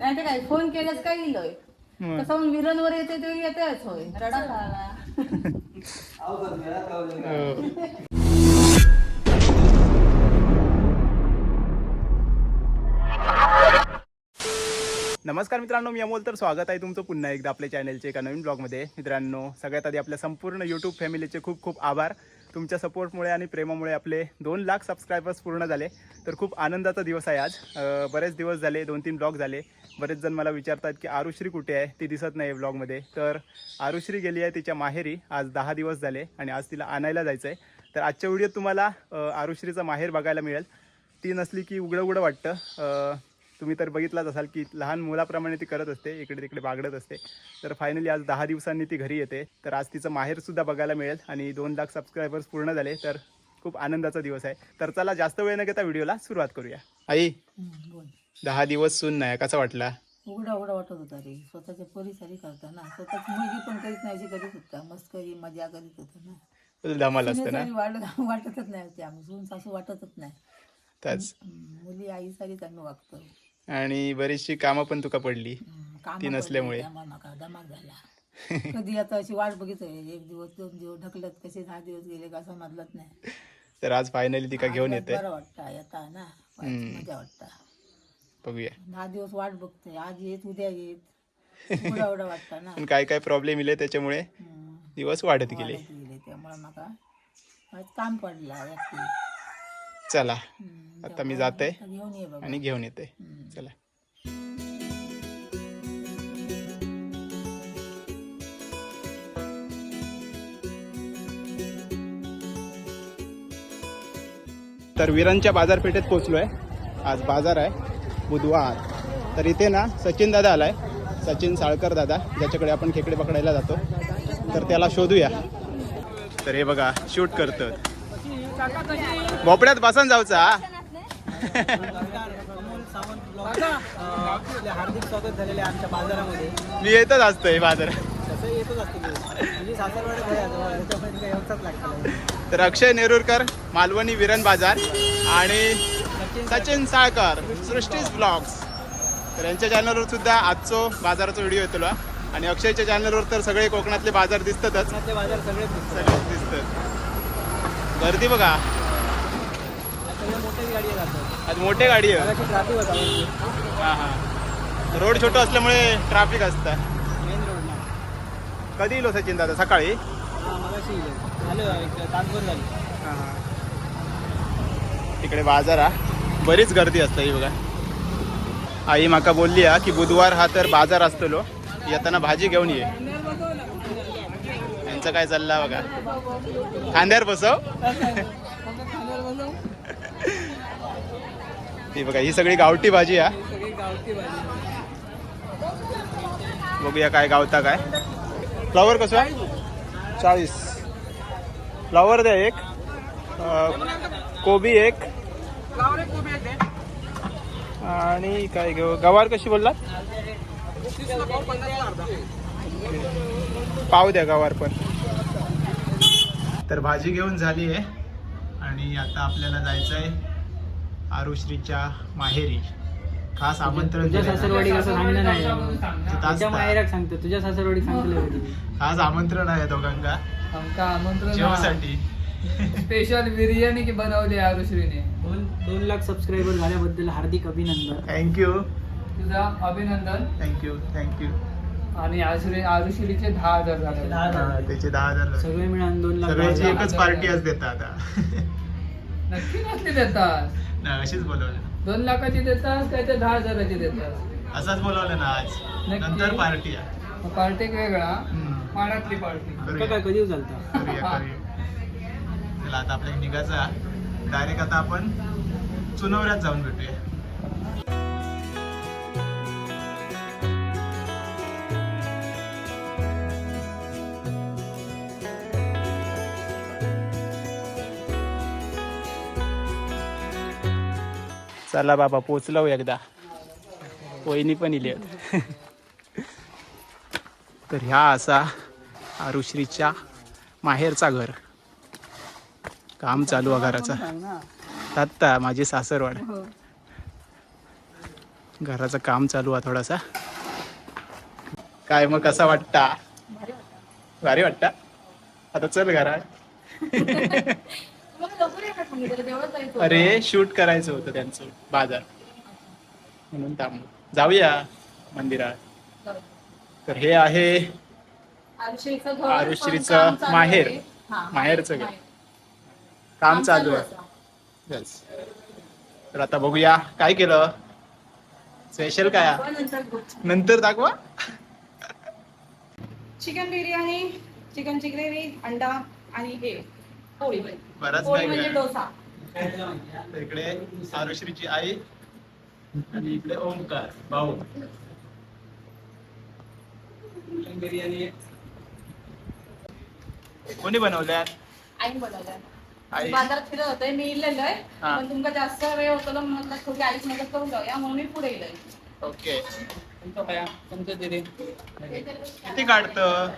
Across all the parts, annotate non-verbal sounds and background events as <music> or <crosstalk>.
नाही ते काय फोन केल्यास काय इलोय. तसं विरणवर येते ते येतेच होय. रडा <laughs> हो. नमस्कार मित्रांनो मी अमोल तर स्वागत आहे तुमचं पुन्हा एकदा आपल्या चॅनलचे एका नवीन ब्लॉगमध्ये मित्रांनो सगळ्यात आधी आपल्या संपूर्ण यूट्यूब फॅमिलीचे खूप खूप आभार. तुमच्या सपोर्टमुळे आणि प्रेमामुळे आपले दोन लाख सबस्क्रायबर्स पूर्ण झाले. तर खूप आनंदाचा दिवस आहे आज. बरेच दिवस झाले दोन तीन ब्लॉग झाले. बरेच जण मला विचारतात की आरुश्री कुठे आहे? ती दिसत नाही ब्लॉगमध्ये. तर आरुश्री गेली आहे तिच्या माहेरी. आज दहा दिवस झाले आणि आज तिला आणायला जायचं आहे तर आजच्या व्हिडिओत तुम्हाला आरुश्रीचं माहेर बघायला मिळेल. ती नसली की उघडं उघडं वाटतं. तुम्ही तर बघितलाच असाल की लहान मुलाप्रमाणे ती करत असते. इकडे तिकडे बागडत असते. तर फायनली आज दहा दिवसांनी ती घरी येते. तर आज तिचं माहेरसुद्धा बघायला मिळेल आणि दोन लाख सबस्क्रायबर्स पूर्ण झाले. तर खूप आनंदाचा दिवस आहे. तर चला जास्त वेळ न घेता व्हिडिओला सुरुवात करूया. आई. दहा दिवस सून नाही कसा वाटला? उघडा उघडा वाटत होता रे. स्वतःच्या पोरीसारी करता ना. स्वतःची मुलगी पण करीत नाही करीत होता. मस्करी मजा करीत होता ना. धमाल असतं ना? वाटत वाटतच नाही होती. आम्ही सून सासू वाटतच नाही. त्याच. मुली आईसारीच आम्ही वागतो. आणि बरीचशी कामं पण तुका पडली. ती नसल्यामुळे. दमाक झाला. कधी आता अशी वाट बघितोय एक दिवस दोन दिवस ढकलत कसे दहा दिवस गेले का समजलंच नाही. तर आज फायनली तिका घेऊन येते. बरं वाटतं. येता ना. मजा वाटतं. बघूया. दहा दिवस वाट बघतोय. आज येत उद्या येत. एवढा एवढा वाटतं ना. पण काय काय प्रॉब्लेम इले त्याच्यामुळे? हम्म. दिवस वाढत गेले. वाढत गेले त्यामुळे मला आज काम पडला व्यक्ती चला. आता मी जाते आता घेऊन ये बाबा आणि घेऊन येते हम्म. चला. तर विरांच्या बाजारपेठेत पोहोचलोय. आज बाजार आहे. बुधवार. तर इथे ना सचिन दादा आलाय. सचिन साळकर दादा ज्याच्याकडे आपण खेकडे पकडायला जातो. तर त्याला शोधूया. तर हे बघा शूट करतं भोपड्यात बसन जाऊचा हार्दिक स्वागत झालेले आमच्या बाजारामध्ये मी येतच असतोय बाजार. तर अक्षय नेरुरकर मालवणी विरण बाजार आणि सचिन साळकर सृष्टीज ब्लॉग्स. तर यांच्या चॅनलवर सुद्धा आजचो बाजाराचा व्हिडिओ येतो आणि अक्षयच्या चॅनलवर तर सगळे कोकणातले बाजार दिसतातच. बाजार सगळे दिसतात. सगळेच दिसतात. गर्दी बघा. आज मोठे गाडी आहे हां हां. रोड छोटं असल्यामुळे ट्रॅफिक असतं. मेन कधी येलो सचिन दादा? सकाळी? हां हां हां. इकडे बाजार हा. बरीच गर्दी असते ही बघा. आई माका बोलली हा की बुधवार हा तर बाजार असतलो. येताना भाजी घेऊन ये. यांचं काय चाललं बघा. खांद्यावर बसव. ती बघा ही सगळी गावठी भाजी हा. बघूया काय गावता काय. फ्लावर कसं आहे? चाळीस. फ्लावर द्या एक. कोबी एक. आणि काय घेऊ गवार कशी बोलला पाव द्या गवार पण. तर भाजी घेऊन झाली आहे. आणि आता आपल्याला जायचं आहे आरुश्रीच्या माहेरी. खास आमंत्रण तुझ्या. सासरवाडी नाही. माहेराक सांगतो. तुझ्या सासरवाडी सांगलं खास आमंत्रण आहे दोघांका आमका आमंत्रण स्पेशल बिर्याणी की बनवली आरुश्रीने? दोन लाख सबस्क्रायबर झाल्याबद्दल हार्दिक अभिनंदन. थँक्यू तुझा अभिनंदन. थँक्यू थँक्यू आणि आरुश्री आरुश्रीचे दहा हजार झाले. दहा हजार. त्याचे दहा हजार झाले. सगळे मिळून दोन लाख सगळ्याची झाले. एकच पार्टी आज देतात आता. नक्की नसली देतात. नाही अशीच बोलवलं. दोन लाखाची देतात काय ते दहा हजाराची देतात. असंच बोलवलं ना आज. नक्की. नंतर पार्टी आहे. पार्टी एक वेगळा. हम्म. पाण्यातली पार्टी करूया. काय कधी चालतं करूया करूया. चला आता आपल्या निघायचा. डायरेक्ट आता आपण चुनवऱ्यात जाऊन भेटूया. चला बाबा पोचलो एकदा. वहिनी पण इले तर ह्या असा आरुश्रीच्या माहेरचा घर. काम चालू आहे घराचा. आत्ता माझी सासरवाड. घराचं काम चालू आहे थोडासा. काय मग कसा वाटता? भारी वाटता. आता चल घरात. अरे शूट करायचं होतं त्यांचं बाजार. म्हणून थांबलो. जाऊया मंदिरात. तर हे आहे आरुश्रीचं माहेर. माहेरचं घर. काम चालू आहे. Yes. तर आता बघूया काय केलं. स्पेशल काय? नंतर दाखवा. चिकन बिर्याणी चिकनची ग्रेव्ही अंडा आणि हे. पोळी. बराच पोळी म्हणजे. डोसा. इकडे आरुश्रीची आई आणि इकडे ओमकार भाऊ. बिर्याणी. कोणी बनवल्या? आई बनवलं आई. बाजारात फिरत होते मी आहे हा. पण तुमका जास्त वेळ होतो ना म्हटलं थोडी आईच मदत करून जाऊया म्हणून मी पुढे येलोय ओके. तुमचं काय? तुमचं दिली किती काढतं?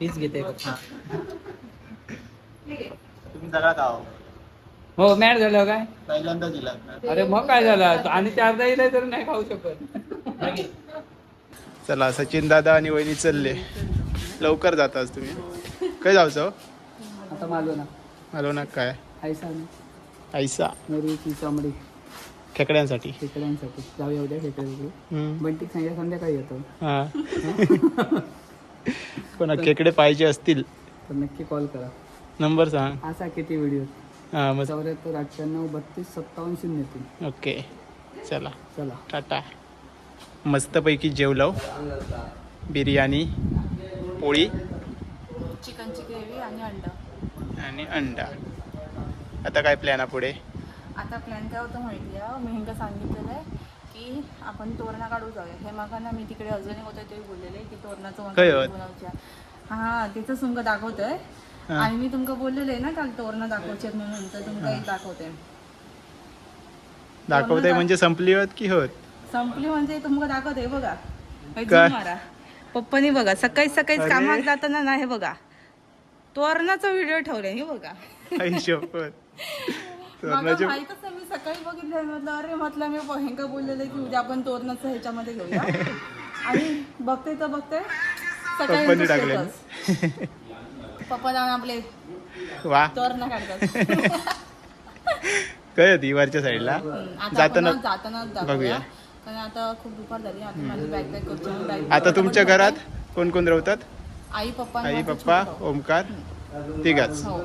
तीच घेते. हा. तुम्ही आहो हो मॅट झालं काय? पहिल्यांदा दिलात ना. अरे मग काय झालं? आणि चारदा येईल तर नाही खाऊ शकत. चला सचिन दादा आणि वहिनी चालले. लवकर जाताच तुम्ही. काय जायचं आता मालो ना आलो ना. काय ऐसा ऐसा मेरीची चमडी. खेकड्यांसाठी. खेकड्यांसाठी. जाऊया उद्या खेकडे हम्म. बंटिक सांगितलं संध्याकाळी येतो. हा? <laughs> कोणा खेकडे पाहिजे असतील. तर नक्की कॉल करा. नंबर सांग. असा किती व्हिडिओ? हा मग. चौऱ्याहत्तर अठ्ठ्याण्णव बत्तीस सत्तावन्न शून्य तीन. ओके. चला. चला. टाटा. मस्तपैकी जेवलो. बिर्याणी पोळी. चिकनची ग्रेव्ही आणि अंडा. आणि अंडा. आता काय प्लॅन आहे पुढे? आता प्लॅन काय होतं माहिती आहे मी ह्यांका सांगितलेलं आहे की आपण तोरणा काढू जाऊया. हे मग मी तिकडे अजून होतं ते बोललेले की तोरणाचं हा तिथंच तुमका दाखवतोय. आणि मी तुमका बोललेले ना काल तोरणा दाखवचे म्हणून तर तुमका एक दाखवते. दाखवते म्हणजे संपली होत की होत? संपली म्हणजे तुमका दाखवते बघा. मारा पप्पानी बघा सकाळी सकाळी. कामात जाताना ना हे बघा. तोरणाचा व्हिडिओ ठेवलाय हे बघा. आई शपथ. <laughs> मला माहितच मी सकाळी बघितलं म्हटलं अरे म्हटलं मी ह्यांका बोललेलं की उद्या आपण तोरणाचं ह्याच्यामध्ये घेऊया. <laughs> आणि बघते तर बघते सकाळी पप्पांनी यांचं टाकले status. पप्पा जाऊन आपले वा. तोरणं काढतात. <laughs> काय होती वरच्या साईडला? हम्म, आता जाताना आपण जाताना बघूया. दाखवूया. कारण आता खूप दुपार झाली आता माझी बॅग पॅक करतो मी bag- आता तुमच्या घरात कोण कोण राहतात आई पप्पा आणि आई माझा पप्पा छोटा. ओमकार तिघाच. हो.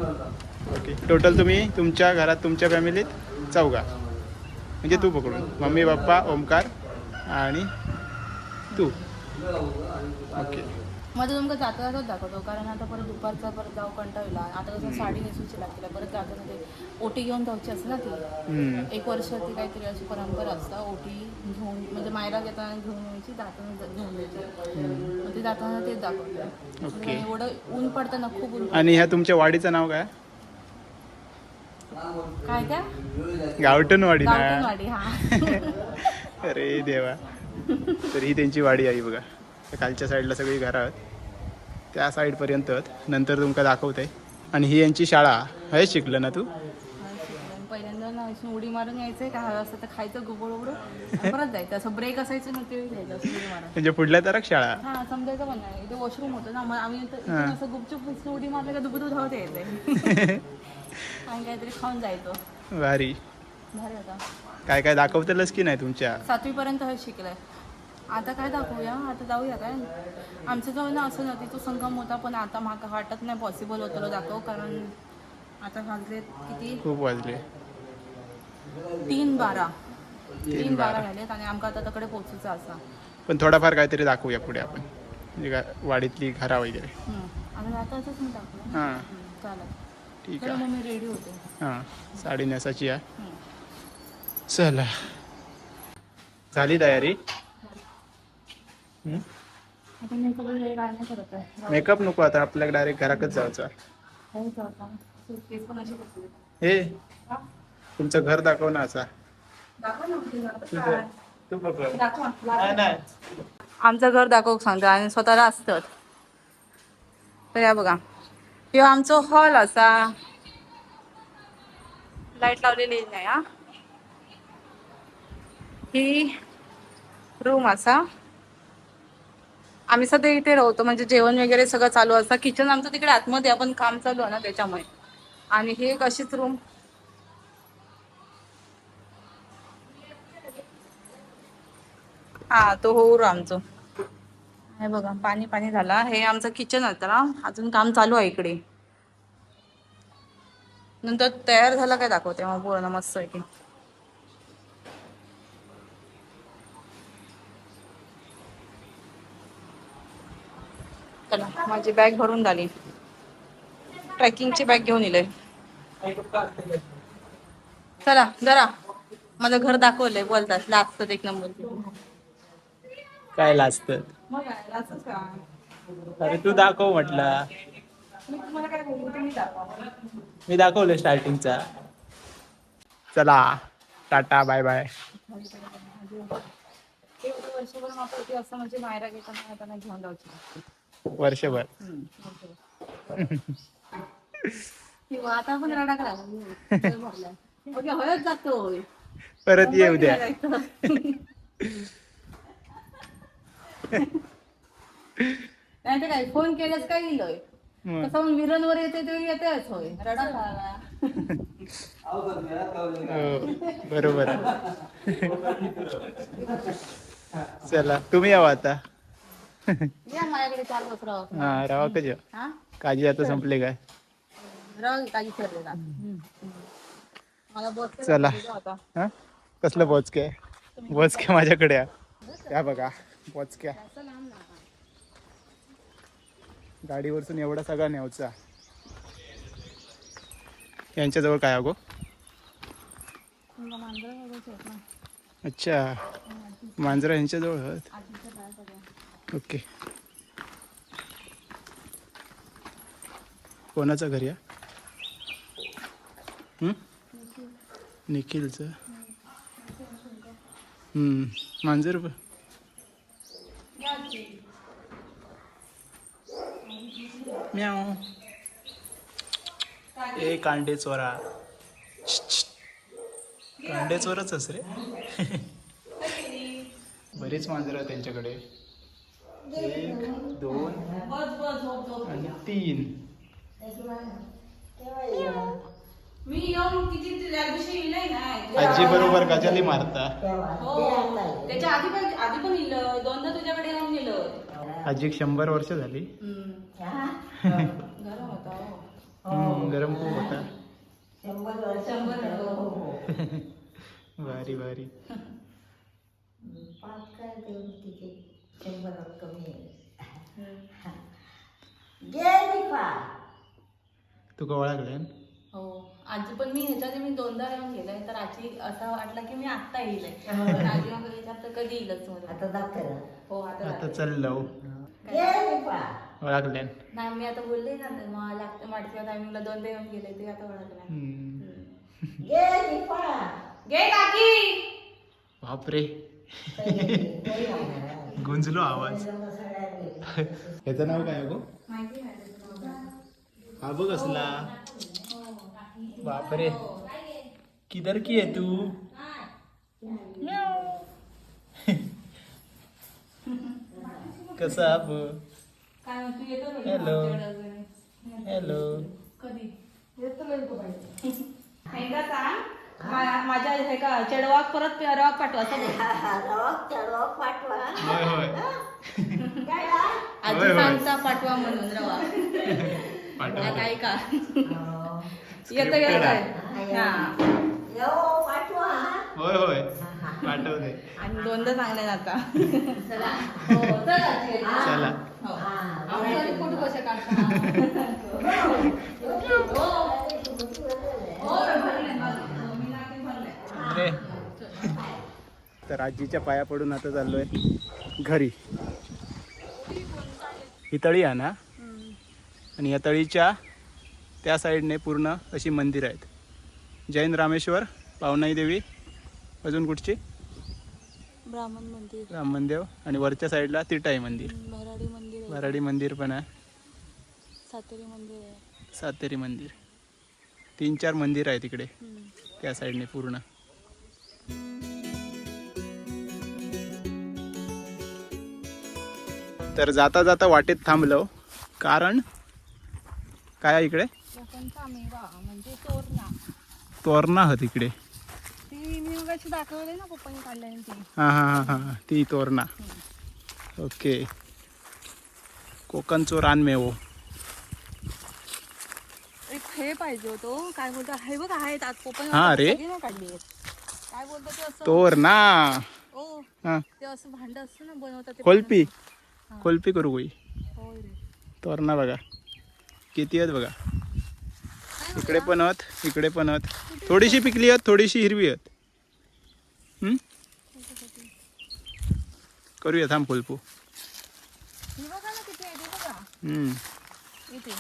ओके. टोटल तुम्ही तुमच्या घरात तुमच्या फॅमिलीत चौघा. म्हणजे तू पकडून. मम्मी पप्पा ओमकार आणि तू. ओके. मध्ये तुमका जाता जाताच दाखवतो. कारण आता परत दुपारचा परत जाऊ कंटाळला आता कसं साडी नेसूची लागते परत जाताना ते ओटी घेऊन जाऊची असते ना ती. एक वर्ष ती काहीतरी अशी परंपरा असता. ओटी घेऊन म्हणजे मायरा घेताना घेऊन यायची जाताना घेऊन यायची. मग ते जाताना तेच दाखवतो. ओके. एवढं ऊन पडतं ना खूप ऊन आणि ह्या तुमच्या वाडीचं नाव काय? काय काय गावठणवाडी ना? गावठणवाडी हा. <laughs> अरे देवा. तर ही त्यांची वाडी आहे बघा. त्या खालच्या साईडला सगळी घरं आहेत. त्या साईडपर्यंत. नंतर तुमका दाखवते. आणि ही यांची शाळा आहे शिकलं ना तू? पहिल्यांदा ना उडी मारून यायचंय का हवं असं तर खायचं गुबळ उघडून आणि परत जायचं असं ब्रेक असायचं ना ते घ्यायचं असं उडी मारून. म्हणजे पुढल्या शाळा. हा समजायचं पण नाही. इथे वॉशरूम होतं ना मग आम्ही इथं- इथून हा. असं गुपचूप नुसतं उडी मारलं का दुबदूब धावत यायचंय. <laughs> आणि काहीतरी खाऊन जायचो. भारी. भारी होता. काय काय दाखवतेलच की नाही तुमच्या? सातवी पर्यंत हे शिकलंय. आता काय दाखवूया? आता जाऊया काय? आमच्या जवळ ना असं नव्हती तो संगम होता पण आता माका वाटत नाही पॉसिबल होतं दाखव कारण आता वाजले किती? खूप वाजले. तीन बारा. तीन बारा. झालेत आणि आमका आता तकडे पोहोचूचं असा. पण थोडाफार काहीतरी दाखवूया पुढे आपण. म्हणजे वाडीतली घरा वगैरे. आणि आता असंच मी दाखवलं हां. चालेल. ठीक आहे. मग मी रेडी होते. हां. साडी नेसाची आहे. हम्म. चला. झाली तयारी? आता मी सगळं हे काय नाही करत आहे मेकअप नको आता आपल्याला डायरेक्ट घराकच जायचं काही करत नाही. सुटकेस पण अशी बसली. हे हा? तुमचं घर दाखव ना असा दाखव ना किती घरात तुझं काय. तू पकड दाखव ना. नाही नाही आमचं घर दाखव सांगतो आणि स्वतःला असतं तर या बघा हे आमचं हॉल असा लाइट लावलेली नाही हा ही रूम असा आम्ही सध्या इथे राहतो म्हणजे जेवण वगैरे सगळं चालू असतं. किचन आमचं तिकडे आतमध्ये आपण काम चालू आहे ना त्याच्यामुळे. आणि ही एक अशीच रूम हा तो होऊ आमचं. हे बघा पाणी पाणी झाला. हे आमचं किचन आता. ना अजून काम चालू आहे इकडे. नंतर तयार झाला काय दाखवते मग पूर्ण मस्त आहे की. चला माझी बॅग भरून झाली. ट्रेकिंगची बॅग घेऊन येले चला जरा माझं घर दाखवलंय बोलतात. लागतं एक नंबर काय लाजत? अरे तू दाखव म्हटला. मी दाखवलं स्टार्टिंगचा चला. टाटा बाय बाय वर्षभर असं म्हणजे मायरा घेताना घेऊन जायची वर्षभर. किंवा आता आपण रडा करा ओके हळद जातो. परत ये उद्या <laughs> नाही तर काय फोन केल्यास काय मग. मग वर येते ते येतेच होय. रडा हो, बरोबर. चला तुम्ही यावा आता. माझ्याकडे चार राव हा रावा कधी हा? काजी आता संपले काय? राव काही ठरलेला मला बस चला. हा? कसलं बोचके बोचके माझ्याकडे. या बघा बोचक्या गाडीवरसून एवढा सगळा न्यायचा यांच्याजवळ काय अगो? अच्छा. मांजरा यांच्याजवळ? ओके. कोणाचं घर या निखिलचं. मांजर ब- म्याव. ए कांडे चोरा कांडे चोरच रे. <laughs> बरीच मांजरं आहे त्यांच्याकडे. एक दोन आणि तीन. मी येऊन किती त्या दिवशी येईल ना आजी बरोबर गजाली मारता. हो त्याच्या आधी पण आधी पण येलं दोनदा तुझ्याकडे येऊन गेलं आजी शंभर वर्ष झाली. गरम होता हो. हम्म, शंभर हो. भारी भारी तुका ओळखले हो. आजी पण मी ह्याच्या आधी मी दोनदा येऊन गेलोय तर आजी असं वाटलं की मी आत्ता येईल. <laughs> आजी मग विचार तर कधी येईलच मला. हो आता आता जाते. चल लव? ओळखले नाही मी आता बोलले ना तर मग लागतं माडच्या टायमिंगला दोनदा येऊन गेले ते आता ओळखलं गे <laughs> काकी! बापरे. गुंजलो आवाज. याचं नाव काय गो. हा बघ असला. बापरे. किधर की आहे तू? कसा. आमच्याकडे अजून? हॅलो. कधी? <laughs> मा- माझ्या हे का चेडवाक परत रवाक पाठवा असं बोल. होय होय. आजी होय, होय. सांगता पाठवा म्हणून रवा. पाठव आता ऐका येतं Scripted येतं आहे. हा. होय होय. पाठवते आणि दोनदा सांगले ना आता. चला. हो चल आजी. हो. कसे काढता हो. हो. रे तर आजीच्या पाया पडून आता चाललोय घरी. ही तळी आहे ना? आणि या तळीच्या त्या साईडने पूर्ण अशी मंदिर आहेत. जैन रामेश्वर पावनाई देवी अजून कुठची? ब्राह्मण मंदिर. राम मंदिर आणि वरच्या साईडला तिटाई मंदिर. भराडी मंदिर आहे. वराडी मंदिर पण आहे. सातेरी मंदिर आहे. सातेरी मंदिर. तीन चार मंदिर आहे तिकडे त्या साईडने पूर्ण. तर जाता जाता वाटेत थांबलो. कारण? काय आहे इकडे? मेवा म्हणजे तोरणा. हां हां हां हां ती तोरणा. ओके. कोकणचो रानमेवो एक हे पाहिजे होतो काय बोलतो हे बघ आहेत आज पप्पाने हा रे. काय बोलतो तोरणा. हां. ते असं भांड असतं ना बनवतात कोलपी करू गोई. तोरणा बघा. किती आहेत बघा? इकडे पण आहेत इकडे पण आहेत. थोडीशी पिकली आहेत थोडीशी हिरवी आहेत. हम्म? करूया थांब हे. इथे.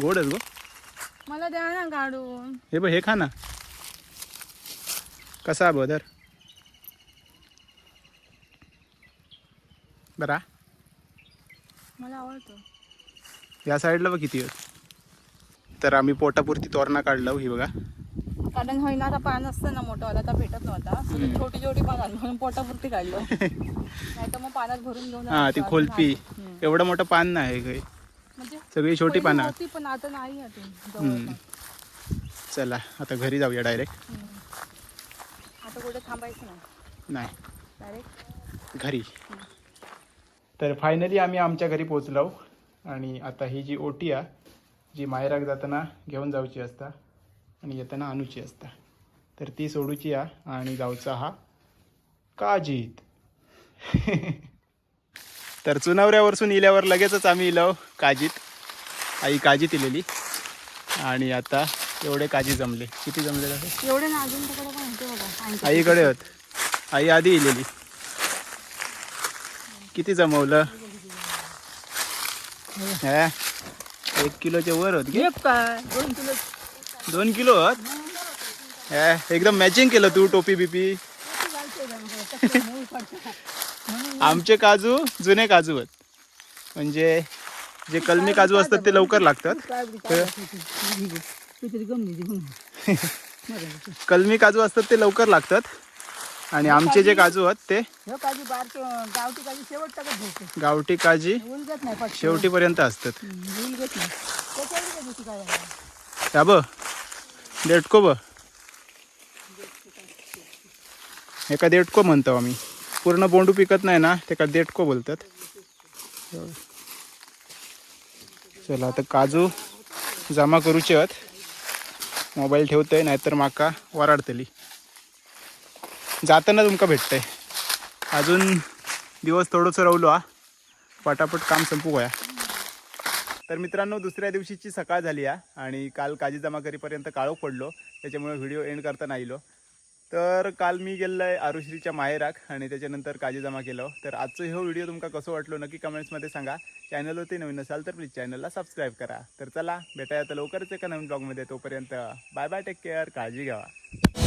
गोड आहेत गो. मला द्या ना काढून हे बघ हे खा ना. कसा बदर? बरा? मला आवडतं. या साईडला बघ किती आहेत. तर आम्ही पोटापुरती तोरणा काढलं ही बघा. कारण होईनाचा पान असतं ना मोठं वाला तर भेटत नव्हता. छोटी छोटी पानं म्हणून पोटापुरती काढलं. <laughs> नाही तर मग पानात भरून घेऊन हा ती. खोलपी. एवढं मोठं पान नाही काही म्हणजे सगळी छोटी पानं. होती पण आता नाही आहे. चला आता घरी जाऊया डायरेक्ट. आता कुठे थांबायचं नाही. डायरेक्ट घरी. तर फायनली आम्ही आमच्या घरी पोचलो आणि आता ही जी ओटी आहे जी मायराक जाताना घेऊन जाऊची असता आणि येताना आणूची असता तर ती सोडूची आ आणि जाऊचा हा काजीत. <laughs> तर चुनावऱ्यावरसून इल्यावर लगेचच आम्ही इलो काजीत. आई काजीत इलेली. आणि आता एवढे काजी जमले. किती जमले तसे एवढे ना अजून. आईकडे होत. आई आधी इलेली. किती जमवलं? हे? एक किलोच्या वर होत काय? दोन किलो. दोन किलो होत? हे, एकदम मॅचिंग केलं तू टोपी बिपी. आमचे काजू जुने काजू आहेत म्हणजे जे कलमी काजू असतात ते लवकर लागतात. कलमी काजू असतात ते लवकर लागतात. आणि आमचे जे काजू आहेत ते? काजी गावठी काजी शेवट टाकत घ्यायचे गावठी काजी उलगत नाही पटकन शेवटीपर्यंत असतात. उलगत नाही. त्याच्यावर काय दिवशी काय झालं? या ब देटको ब एका देटको म्हणतो आम्ही. पूर्ण बोंडू पिकत नाही ना त्याका देटको बोलतात. चला आता काजू जमा करूचे आहेत. मोबाईल ठेवतोय नाहीतर माका वराडतली. जाताना तुमका भेटतंय. अजून दिवस थोडंसं राहिलो हा. पटापट काम संपू गोया तर मित्रांनो दुसऱ्या दिवशीची सकाळ झाली या आणि काल काजी जमा करीपर्यंत काळोख पडलो. त्याच्यामुळे व्हिडिओ एंड करता नाही आलो. तर काल मी गेलो आहे आरुश्रीच्या माहेराक आणि त्याच्यानंतर काजी जमा केलं. तर आजचं हे व्हिडिओ तुमका कसं वाटलो नक्की कमेंट्समध्ये सांगा. चॅनलवरती नवीन असाल तर प्लीज चॅनलला सबस्क्राईब करा. तर चला भेटाया आता लवकरच एका नवीन ब्लॉगमध्ये. तोपर्यंत बाय बाय टेक केअर काळजी घ्यावा